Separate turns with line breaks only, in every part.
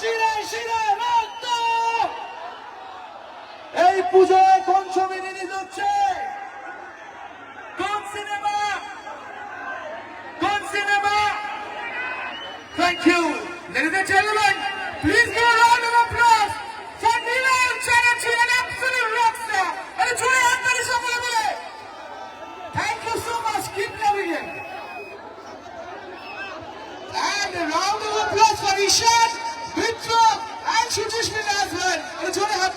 শিরা শিরা রক্ত! এই পুজোয় কোন ছবি রিলিজ হচ্ছে কোন সিনেমা কোন cinema thank you ladies and gentlemen please give a round of applause for Neelam Chatterjee an absolute rock star and জোরে হাততালি সকলে thank you so much keep loving him and a round of applause for Ishan Suchishmita as জোরে হলো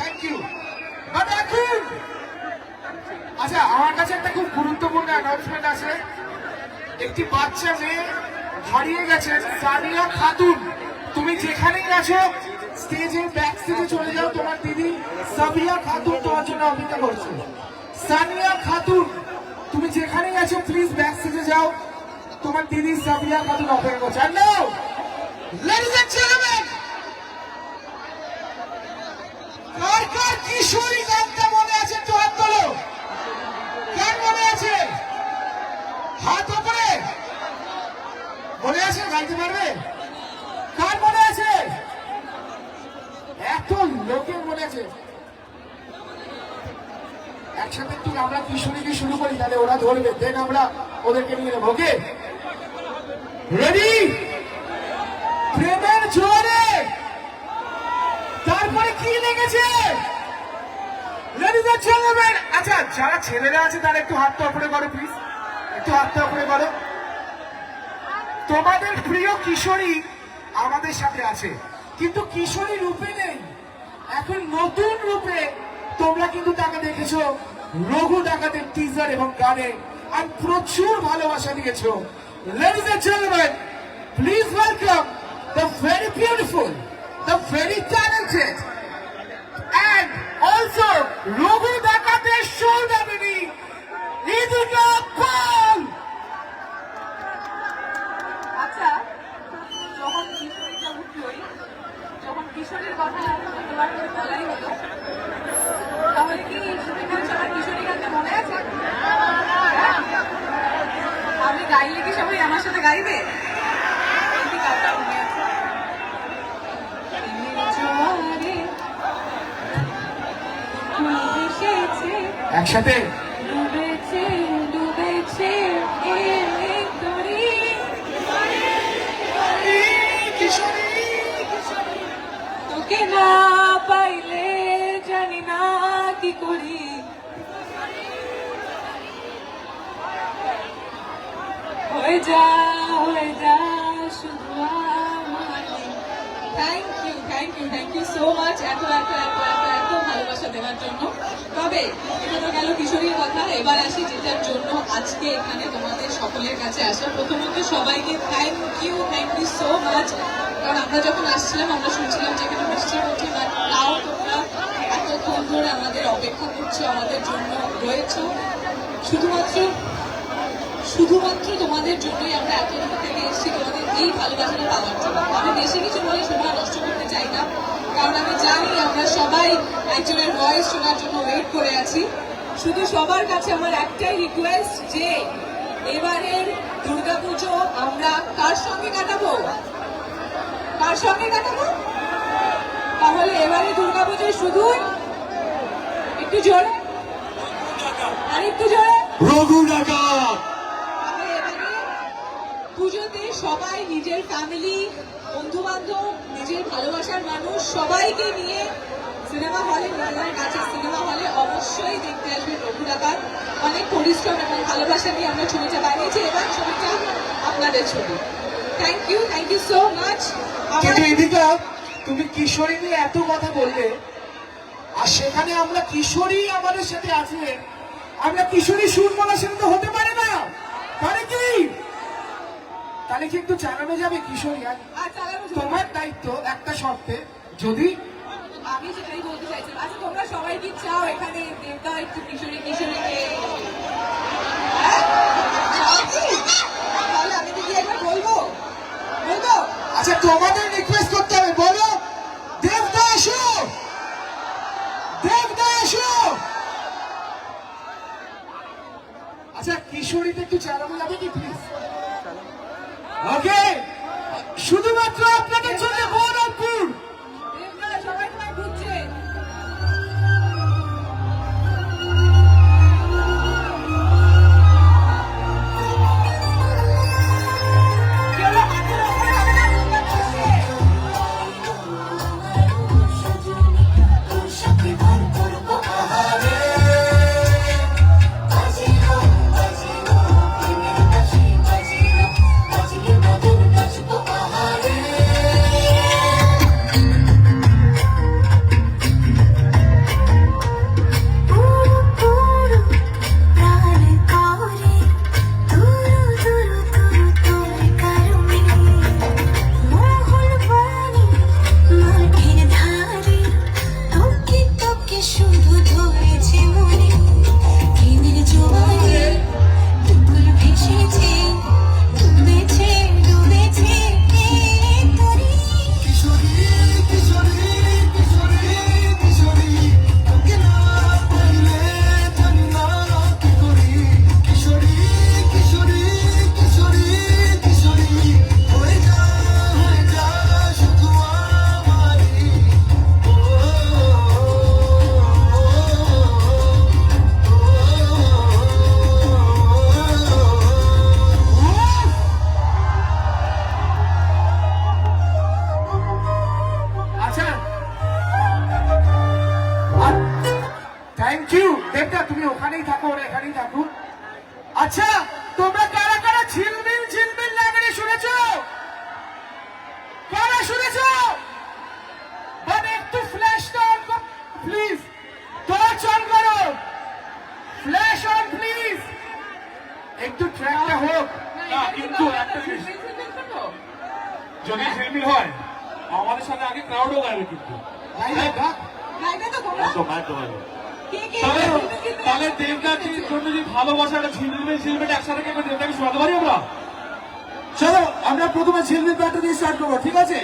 thank you but এখন! আচ্ছা আমার কাছে একটা খুব গুরুত্বপূর্ণ অ্যানাউন্সমেন্ট আছে। একটি বাচ্চা মেয়ে হারিয়ে গেছে, সানিয়া খাতুন। তুমি যেখানেই আছো স্টেজের ব্যাক স্টেজে চলে যাও, তোমার দিদি সাবিয়া খাতুন তোমার জন্য অপেক্ষা করছে। সানিয়া খাতুন, তুমি যেখানেই আছো প্লিজ ব্যাক স্টেজে যাও। তোমার দিদি সাবিয়া খাতুন অপেক্ষা করছে। আর এন্ড জেন্টলম্যান এত লোকের মনে আছে। একসাথে একটু আমরা কিশোরীকে শুরু করি, তাহলে ওরা ধরবে। দেন আমরা ওদেরকে নিয়ে নেব ওকে রেডি প্রেমের জোরে তারপরে কি লেগেছে? লেডিজ আচ্ছা যারা ছেলেরা আছে, তারা একটু হাতটা উপরে করো প্লিজ একটু হাতটা উপরে করো তোমাদের প্রিয় কিশোরী আমাদের সাথে আছে, কিন্তু কিশোরী রূপে নেই। এখন নতুন রূপে তোমরা কিন্তু তাকে দেখেছ। রঘু ডাকাতের টিজার এবং গানে আর প্রচুর ভালোবাসা দিয়েছ। Ladies and gentleman please welcome the very beautiful the very talented and also Raghu ডাকাতের সৌদামিনী ইদিকা পাল
আচ্ছা যখন কিশোরীটা উঠলোই যখন কিশোরীর কথা তোমার বলাই হলো তাহলে কি সেখানে সবার কিশোরী গানটা মনে আছে হ্যাঁ? আমি গাইলে কি সবাই আমার সাথে গাইবে?
একসাথে?
ডুবেছে ডুবেছে তোকে না পাইলে জানি না কি করি। হয়ে thank you thank you thank you so much এত এত এত এত ভালোবাসা দেওয়ার জন্য। তবে এটা তো গেল কিশোরীর কথা। এবার আসি যেটার জন্য আজকে এখানে তোমাদের সকলের কাছে আসা। প্রথমত সবাইকে thank you thank you so much কারণ আমরা যখন আসছিলাম, আমরা শুনছিলাম যে এখানে বৃষ্টি হচ্ছে বাট তাও তোমরা এতক্ষণ ধরে আমাদের অপেক্ষা করছ, আমাদের জন্য রয়েছো। শুধুমাত্র শুধুমাত্র তোমাদের জন্যই আমরা এত দূর থেকে এসেছি, তোমাদের এই ভালোবাসাটা পাওয়ার জন্য। আমি বেশি কিছু বলে সময় নষ্ট করতে চাই না, কারণ আমি জানি আমরা সবাই একজনের ভয়েস শোনার জন্য ওয়েট করে আছি। শুধু সবার কাছে আমার একটাই রিকোয়েস্ট যে, এবারের দুর্গাপুজো আমরা কার সঙ্গে কাটাবো? কার সঙ্গে কাটাবো? তাহলে এবারে দুর্গাপুজো শুধুই একটু জোরে। আর একটু জোরে।
রঘু
পুজোতে সবাই নিজের ফ্যামিলি বন্ধু বান্ধব নিজের ভালোবাসার মানুষ সবাইকে নিয়ে সিনেমা হলে নিজেদের কাছে সিনেমা হলে অবশ্যই দেখতে আসবে রঘু ডাকাত অনেক পরিশ্রম এবং ভালোবাসা নিয়ে আমরা ছবিটা বানিয়েছি। এবার ছবিটা আপনাদের ছবি। Thank you thank you so much
কিন্তু ইদিকা তুমি কিশোরী নিয়ে এত কথা বললে আর সেখানে আমরা কিশোরী আমাদের সাথে আছে আমরা কিশোরী শুনব না সেটা তো হতে পারে না। তাহলে কি? তাহলে কিন্তু চালানো যাবে কিশোরী আর
আর
তোমার দায়িত্ব একটা শর্তে যদি
আমি সেটাই বলতে চাইছিলাম। আচ্ছা তোমরা সবাই কি চাও এখানে দেবদা একটু কিশোরী কিশোরী হ্যাঁ? তাহলে আমি দিদি একবার বলব। বলব?
আচ্ছা তোমাদের থ্যাংক ইউ দেবদা তুমি ওখানেই থাকো ওরা এখানেই থাকুক। আচ্ছা তোমরা কারা কারা ঝিলমিল ঝিলমিল লাগানি শুনেছো? কারা শুনেছো? মানে একটু ফ্ল্যাশটা অন প্লিজ টর্চ অন করো। ফ্ল্যাশ অন প্লিজ একটু ট্র্যাকটা হোক।
না কিন্তু একটা জিনিস। যদি ঝিলমিল হয় আমাদের সাথে আগে ক্রাউডও গাইবে কিন্তু।
লাইনে ডাক
গাইবে তো কে কে
তাহলে তাহলে
গাইবে?
জন্য যে ভালোবাসা একটা ঝিলমিল ঝিলমিল একসাথে কেমন দেবদাকে শোনাতে পারি আমরা?
চলো আমরা প্রথমে ঝিলমিল ব্যাটটা দিয়ে স্টার্ট করব ঠিক আছে?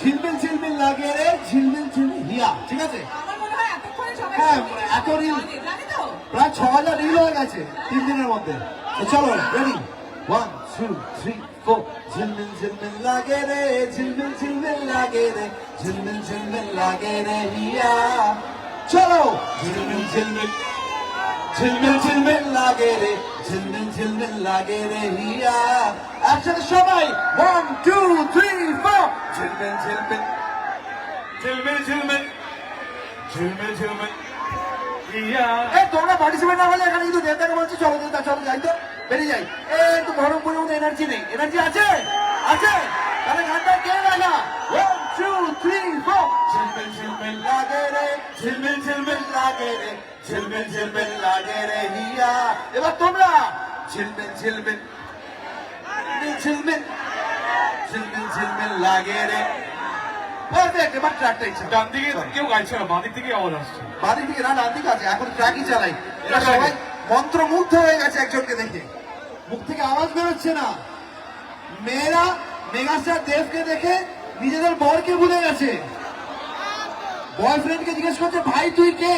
ঝিলমিল ঝিলমিল লাগে রে ঝিলমিল ঝিলমিল হিয়া ঠিক আছে?
আমার মনে হয়
হ্যাঁ, এত রিল- প্রায় ছ হাজার রিল হয়ে গেছে তিন দিনের মধ্যে। চলো ready one two three four ঝিলমিল ঝিলমিল লাগে রে ঝিলমিল ঝিলমিল লাগে রে ঝিলমিল ঝিলমিল লাগে রে হিয়া। চলো। ঝিলমিল ঝিলমিল ঝিলমিল ঝিলমিল লাগে রে, ঝিলমিল ঝিলমিল লাগে রে হিয়া। একসাথে সবাই ওয়ান টু থ্রি ফোর ঝিলমিল ঝিলমিল
ঝিলমিল ঝিলমিল ঝিলমিল ঝিলমিল
এই তোমরা পার্টিসিপেট না হলে এখানে কিন্তু দেবদাকে বলছি, চলো দেবদা চলো, যাই তো, বেরিয়ে যাই। একটু গরম করে মতো এনার্জি নেই। এনার্জি আছে? আছে? তাহলে গানটা কে লাগা টু থ্রি ফোর ঝিলমিল ঝিলমিল লাগে রে ঝিলমিল ঝিলমিল লাগে রে ঝিলমিল ঝিলমিল লাগে রে হিয়া এবার তোমরা ঝিলমিল ঝিলমিল ঝিলমিল ঝিলমিল ঝিলমিল লাগে রে পারফেক্ট এবার ট্র্যাকটা ইচ্ছা
ডান দিকে কেউ গাইছে না বাঁ দিক থেকে আওয়াজ আসছে।
বাড়ি দিকে না ডান দিকে আছে এখন ট্র্যাকই চালাই। এরা সবাই মন্ত্রমুগ্ধ হয়ে গেছে একজনকে দেখে। মুখ থেকে আওয়াজ বেরোচ্ছে না। মেয়েরা মেগাস্টার দেবকে দেখে নিজেদের বরকে ভুলে গেছে। বয়ফ্রেন্ডকে জিজ্ঞেস করছে, ভাই, তুই কে?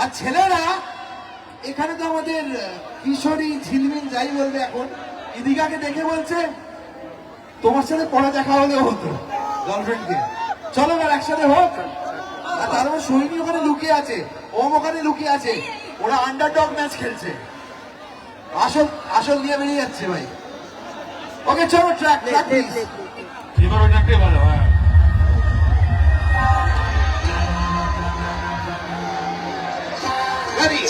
আর ছেলেরা, এখানে তো আমাদের কিশোরী ঝিলমিল যাই বলবে এখন ইদিকাকে দেখে বলছে, তোমার সাথে পরে দেখা হলে হতো গার্লফ্রেন্ডকে চলো এবার একসাথে হোক। আর তারপর সৈনী ওখানে লুকিয়ে আছে, ওম ওখানে লুকিয়ে আছে, ওরা আন্ডারডগ ম্যাচ খেলছে। আসল আসল নিয়ে বেরিয়ে যাচ্ছে ভাই। ওকে চলো ট্র্যাক ট্র্যাক
এবার ওটাকে ভালো হ্যাঁ।
রেডি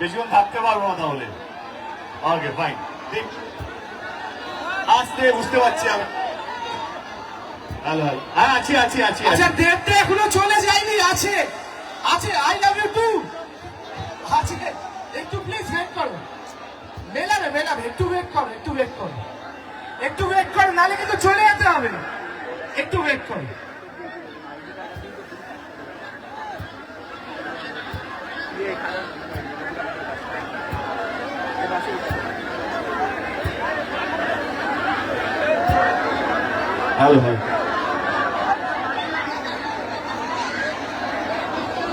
বেশিক্ষণ থাকতে পারব না তাহলে। ওকে ফাইন ঠিক। আস্তে বুঝতে পারছি আমি। Hello hello. হ্যাঁ আছি আছি আছি
আচ্ছা
আছি।
দেবটা এখনও চলে যায়নি আছে। আছে আই লাভ ইউ টু আছে একটু প্লিজ ওয়েট করো। মেলাবে মেলাবে একটু ওয়েট করো একটু ওয়েট করো। একটু ওয়েট করো নাহলে কিন্তু চলে যেতে হবে। একটু ওয়েট করো।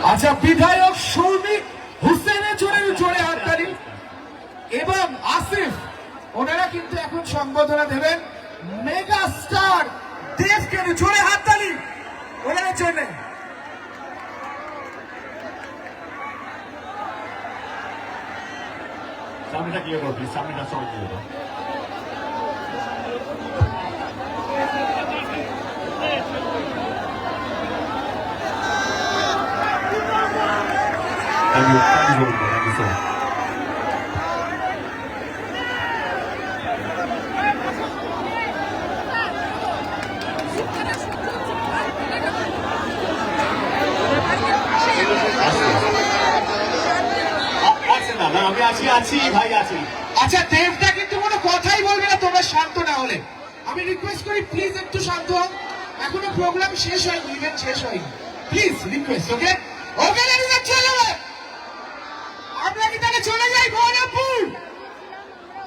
আচ্ছা বিধায়ক সৌমিক হুসেনের জোরে জোরে হাততালি। এবং আসিফ, ওনারা কিন্তু এখন সংবর্ধনা দেবেন। মেগা স্টার দেশকে জোরে হাততালি। ওনাদের জন্য।
সামনেটা ক্লিয়ার করো সামনেটা সবাই clear Thank you, thank you so much, thank you so much. আ- আছেন না, না, আমি আছি আছি ভাই আছি
আচ্ছা দেবদা কিন্তু কোনো কথাই বলবে না, তোমরা শান্ত না হলে। আমি রিকোয়েস্ট করি প্লিজ একটু শান্ত হও। এখনও প্রোগ্রাম শেষ হয়নি ইভেন্ট শেষ হয়নি। প্লিজ রিকোয়েস্ট ওকে ওকে আমরা কি তাহলে চলে যাই বহরমপুর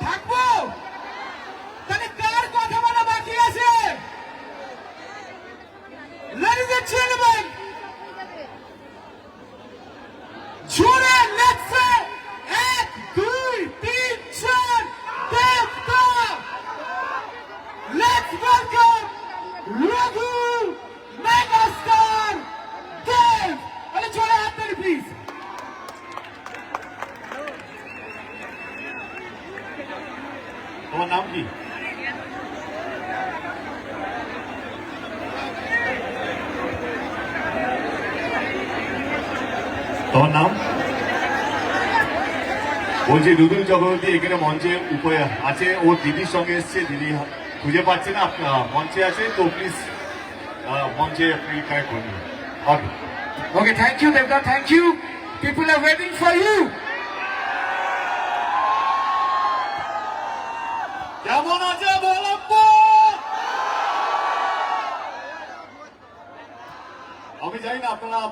থাকব? তাহলে কার কথা বলা বাকি আছে?
তোমার নাম কি? তোমার নাম? বলছি রুদুল চক্রবর্তী এখানে মঞ্চে উপরে আছে। ও দিদির সঙ্গে এসছে। দিদি খুঁজে পাচ্ছে না। মঞ্চে আছে। তো প্লিজ মঞ্চে আপনি কানেক্ট করুন। ওকে
ওকে থ্যাংক ইউ দেবদা thank you people are waiting for you
আপনারা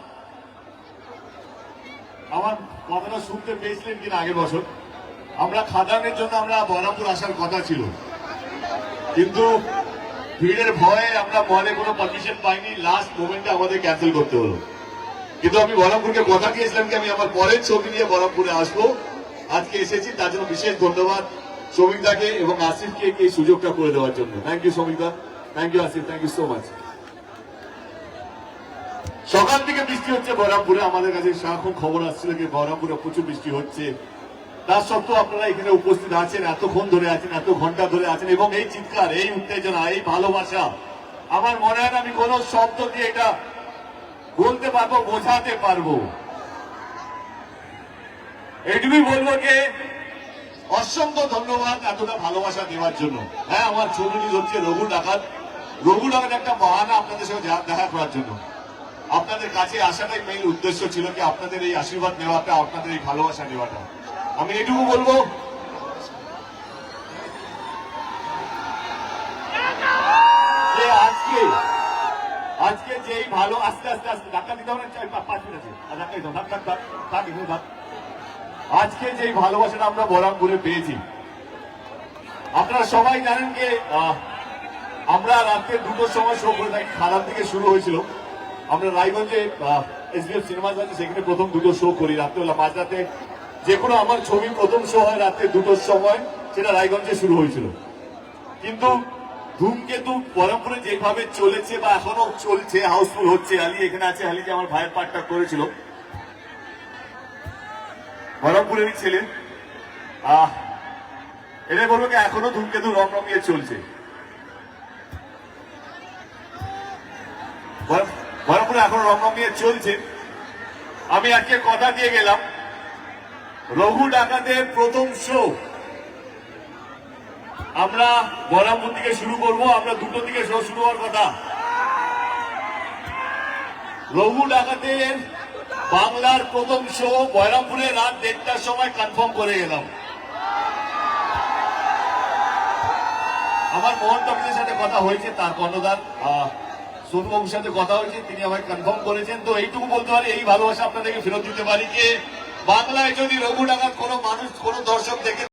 আমার কথাটা শুনতে পেয়েছিলেন কিনা আগের বছর? আমরা খাদানের জন্য আমরা বহরমপুর আসার কথা ছিল। কিন্তু ভিড়ের ভয়ে আমরা মলে কোনো পারমিশন পাইনি। লাস্ট মোমেন্টে আমাদের ক্যান্সেল করতে হলো। কিন্তু আমি বহরমপুরকে কথা দিয়েছিলাম কি আমি আমার পরের ছবি নিয়ে বহরমপুরে আসব। আজকে এসেছি, তার জন্য বিশেষ ধন্যবাদ শ্রমিকদাকে এবং আসিফকে এই সুযোগটা করে দেওয়ার জন্য। Thank you শ্রমিকদা thank you Asif. Thank you so much সকাল থেকে বৃষ্টি হচ্ছে বহরমপুরে। আমাদের কাছে সারাক্ষণ খবর আসছিল যে বহরমপুরে প্রচুর বৃষ্টি হচ্ছে। তার সত্ত্বেও আপনারা এখানে উপস্থিত আছেন, এতক্ষণ ধরে আছেন, এত ঘণ্টা ধরে আছেন এবং এই চিৎকার, এই উত্তেজনা, এই ভালোবাসা, আমার মনে হয় আমি কোনো শব্দ দিয়ে এটা বলতে পারব, বোঝাতে পারব। এটুকুই বলব যে, অসংখ্য ধন্যবাদ এতটা ভালোবাসা দেওয়ার জন্য। হ্যাঁ আমার ছবি হচ্ছে রঘু ডাকাত। রঘু ডাকাত একটা বাহানা আপনাদের সঙ্গে দেখা করার জন্য। আপনাদের কাছে আসাটাই মেইন উদ্দেশ্য ছিল কি আপনাদের এই আশীর্বাদ নেওয়াটা, আপনাদের এই ভালোবাসা নেওয়াটা। আমি এটুকু বলব আজকে যে এই ভালো, আস্তে আস্তে আস্তে, ধাক্কা দিতে হবে পাঁচ মিনিট আছে। ধাক্কা দিতে ধাক ধাক ধাক ধাক। আজকে যে ভালোবাসাটা আমরা বরামপুরে পেয়েছি, আপনারা সবাই জানেন যে আমরা রাত্রে দুটোর সময় শো করে থাকি, খারাপ থেকে শুরু হয়েছিল। আমরা রায়গঞ্জে এসবিএফ সিনেমা আছে সেখানে প্রথম দুটো শো করি। রাত্রেবেলা মাঝরাতে যে কোনো আমার ছবি প্রথম শো হয় রাত্রে দুটোর সময় সেটা রায়গঞ্জে শুরু হয়েছিল। কিন্তু ধূমকেতু বহরমপুরে যেভাবে চলেছে বা এখনও চলছে, হাউসফুল হচ্ছে, আলী এখানে আছে আলী যে আমার ভাইয়ের পাঠটা করেছিল। বহরমপুরেরই ছেলে। আহ, এটাই বলব কি, এখনও ধূমকেতু রং রঙিয়ে চলছে বহরম- এখন এখনও রং রঙিয়ে চলছে। আমি আজকে কথা দিয়ে গেলাম, রঘু ডাকাতের প্রথম শো আমরা বহরমপুর থেকে শুরু করব, আমরা দুটো থেকে শো শুরু হওয়ার কথা। রঘু ডাকাতের বাংলার প্রথম শো বহরমপুরে রাত দেড়টার সময় কনফার্ম করে গেলাম। আমার মোহন টকিজের সাথে কথা হয়েছে, তার কর্ণধার আহ, সোনুবাবুর সাথে কথা হয়েছে তিনি আমাকে কনফার্ম করেছেন। তো এইটুকু বলতে পারি এই ভালোবাসা আপনাদেরকে ফেরত দিতে পারি যে বাংলায় যদি রঘু ডাকাত কোনো মানুষ কোনো দর্শক দেখে